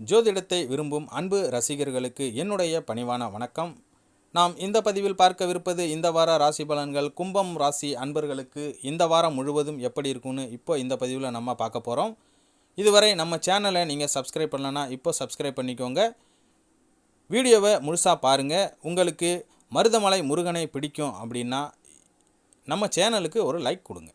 ஜோதிடத்தை விரும்பும் அன்பு ரசிகர்களுக்கு என்னுடைய பணிவான வணக்கம். நாம் இந்த பதிவில் பார்க்கவிருப்பது இந்த வார ராசி பலன்கள். கும்பம் ராசி அன்பர்களுக்கு இந்த வாரம் முழுவதும் எப்படி இருக்கும்னு இப்போ இந்த பதிவில் நம்ம பார்க்க போகிறோம் இதுவரை நம்ம சேனலை நீங்கள் சப்ஸ்கிரைப் பண்ணலன்னா இப்போ சப்ஸ்கிரைப் பண்ணிக்கோங்க. வீடியோவை முழுசாக பாருங்கள் உங்களுக்கு மருதமலை முருகனை பிடிக்கும் அப்படின்னா நம்ம சேனலுக்கு ஒரு லைக் கொடுங்க.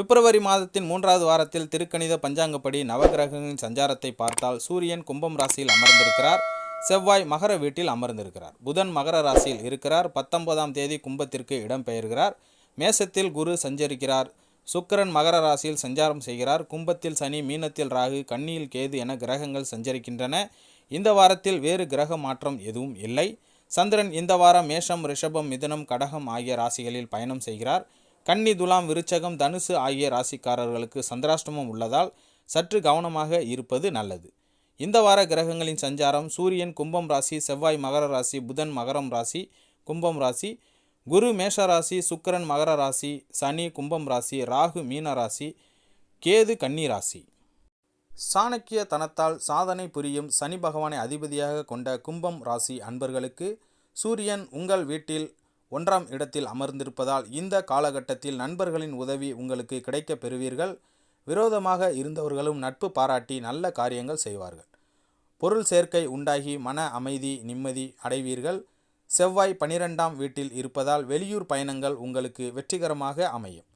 பிப்ரவரி மாதத்தின் மூன்றாவது வாரத்தில் திருக்கணித பஞ்சாங்கப்படி நவகிரகங்களின் சஞ்சாரத்தை பார்த்தால் சூரியன் கும்பம் ராசியில் அமர்ந்திருக்கிறார். செவ்வாய் மகர வீட்டில் அமர்ந்திருக்கிறார். புதன் மகர ராசியில் இருக்கிறார். பத்தொன்பதாம் தேதி கும்பத்திற்கு இடம்பெயர்கிறார். மேசத்தில் குரு சஞ்சரிக்கிறார். சுக்கிரன் மகர ராசியில் சஞ்சாரம் செய்கிறார். கும்பத்தில் சனி மீனத்தில் ராகு கண்ணியில் கேது என கிரகங்கள் சஞ்சரிக்கின்றன. இந்த வாரத்தில் வேறு கிரக மாற்றம் எதுவும் இல்லை. சந்திரன் இந்த வாரம் மேஷம் ரிஷபம் மிதுனம் கடகம் ஆகிய ராசிகளில் பயணம் செய்கிறார். கன்னி துலாம் விருச்சகம் தனுசு ஆகிய ராசிக்காரர்களுக்கு சந்திராஷ்டமம் உள்ளதால் சற்று கவனமாக இருப்பது நல்லது. இந்த வார கிரகங்களின் சஞ்சாரம் சூரியன் கும்பம் ராசி செவ்வாய் மகர ராசி புதன் மகரம் ராசி கும்பம் ராசி குரு மேஷ ராசி சுக்கிரன் மகர ராசி சனி கும்பம் ராசி ராகு மீன ராசி கேது கன்னி ராசி. சாணக்கிய தனத்தால் சாதனை புரியும் சனி பகவானை அதிபதியாக கொண்ட கும்பம் ராசி அன்பர்களுக்கு சூரியன் உங்கள் வீட்டில் ஒன்றாம் இடத்தில் அமர்ந்திருப்பதால் இந்த காலகட்டத்தில் நண்பர்களின் உதவி உங்களுக்கு கிடைக்கப் பெறுவீர்கள். விரோதமாக இருந்தவர்களும் நட்பு பாராட்டி நல்ல காரியங்கள் செய்வார்கள். பொருள் சேர்க்கை உண்டாகி மன அமைதி நிம்மதி அடைவீர்கள். செவ்வாய் பனிரெண்டாம் வீட்டில் இருப்பதால் வெளியூர் பயணங்கள் உங்களுக்கு வெற்றிகரமாக அமையும்.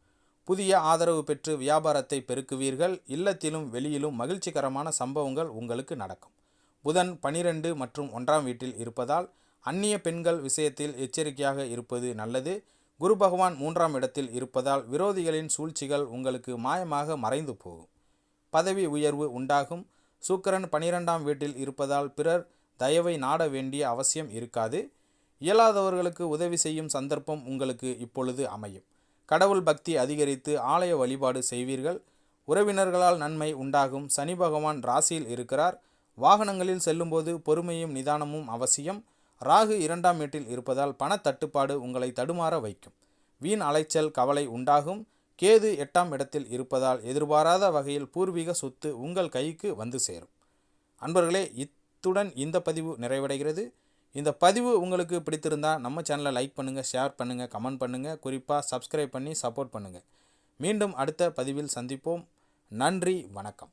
புதிய ஆதரவு பெற்று வியாபாரத்தை பெருக்குவீர்கள். இல்லத்திலும் வெளியிலும் மகிழ்ச்சிகரமான சம்பவங்கள் உங்களுக்கு நடக்கும். புதன் பனிரெண்டு மற்றும் ஒன்றாம் வீட்டில் இருப்பதால் அந்நிய பெண்கள் விஷயத்தில் எச்சரிக்கையாக இருப்பது நல்லது. குரு பகவான் மூன்றாம் இடத்தில் இருப்பதால் விரோதிகளின் சூழ்ச்சிகள் உங்களுக்கு மாயமாக மறைந்து போகும். பதவி உயர்வு உண்டாகும். சூக்கரன் பனிரெண்டாம் வீட்டில் இருப்பதால் பிறர் தயவை நாட வேண்டிய அவசியம் இருக்காது. இயலாதவர்களுக்கு உதவி செய்யும் சந்தர்ப்பம் உங்களுக்கு இப்பொழுது அமையும். கடவுள் பக்தி அதிகரித்து ஆலய வழிபாடு செய்வீர்கள். உறவினர்களால் நன்மை உண்டாகும். சனி பகவான் ராசியில் இருக்கிறார். வாகனங்களில் செல்லும்போது பொறுமையும் நிதானமும் அவசியம். ராகு இரண்டாம் வீட்டில் இருப்பதால் பணத்தட்டுப்பாடு உங்களை தடுமாற வைக்கும். வீண் அலைச்சல் கவலை உண்டாகும். கேது எட்டாம் இடத்தில் இருப்பதால் எதிர்பாராத வகையில் பூர்வீக சொத்து உங்கள் கைக்கு வந்து சேரும். அன்பர்களே இத்துடன் இந்த பதிவு நிறைவடைகிறது. இந்த பதிவு உங்களுக்கு பிடித்திருந்தால் நம்ம சேனலை லைக் பண்ணுங்கள் ஷேர் பண்ணுங்கள் கமெண்ட் பண்ணுங்கள் குறிப்பாக சப்ஸ்கிரைப் பண்ணி சப்போர்ட் பண்ணுங்கள் மீண்டும் அடுத்த பதிவில் சந்திப்போம். நன்றி வணக்கம்.